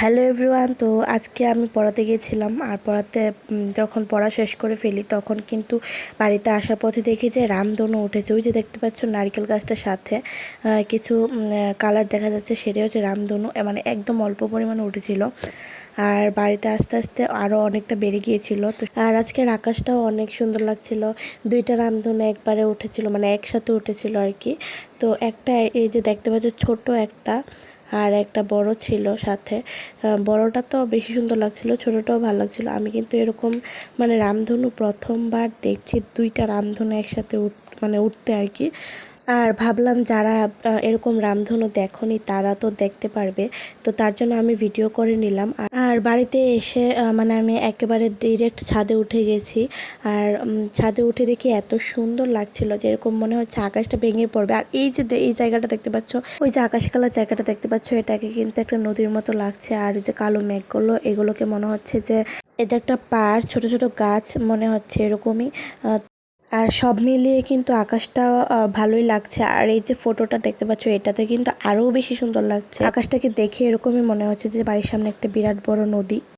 Hello everyone, তো আজকে আমি পড়াতে গিয়েছিলাম আর পড়াতে যখন পড়া শেষ করে ফেলি, তখন কিন্তু বাড়িতে আসার পথে দেখি যে রামধনু উঠেছে। ওই যে দেখতে পাচ্ছ নারকেল গাছটার সাথে কিছু কালার দেখা যাচ্ছে, সেটাই হচ্ছে রামধনু মানে একদম অল্প পরিমাণে উঠেছিল। আর বাড়িতে আস্তে আস্তে আরও অনেকটা বেড়ে গিয়েছিল। তো আর আজকের আকাশটাও অনেক সুন্দর লাগছিল। দুইটা রামধনু একবারে উঠেছিল মানে একসাথে উঠেছিল আর কি। তো একটা, এই যে দেখতে পাচ্ছ ছোট একটা আর একটা বড় ছিল সাথে। বড়টা তো বেশি সুন্দর লাগছিল, ছোটটাও ভালো লাগছিল। আমি কিন্তু এরকম মানে রামধনু প্রথমবার দেখছি দুইটা রামধনু একসাথে মানে উঠতে আর কি। আর ভাবলাম যারা এরকম রামধনু দেখনি তারা তো দেখতে পারবে। তো তার জন্য আমি ভিডিও করে নিলাম। আর- বাড়িতে এসে মানে আমি একেবারে ডিরেক্ট ছাদে উঠে গেছি। আর ছাদে উঠে দেখি এত সুন্দর লাগছিল যে এরকম মনে হচ্ছে আকাশটা ভেঙে পড়বে। আর এই যে এই জায়গাটা দেখতে পাচ্ছ, ওই যে আকাশ কালার জায়গাটা দেখতে পাচ্ছ, এটাকে কিন্তু একটা নদীর মতো লাগছে। আর যে কালো মেঘগুলো, এগুলোকে মনে হচ্ছে যে এটা একটা পাড়, ছোট ছোট গাছ মনে হচ্ছে এরকমই। আর সব মিলিয়ে কিন্তু আকাশটা ভালোই লাগছে। আর এই যে ফটোটা দেখতে পাচ্ছ, এটাতে কিন্তু আরও বেশি সুন্দর লাগছে। আকাশটাকে দেখে এরকমই মনে হচ্ছে যে বাড়ির সামনে একটা বিরাট বড় নদী।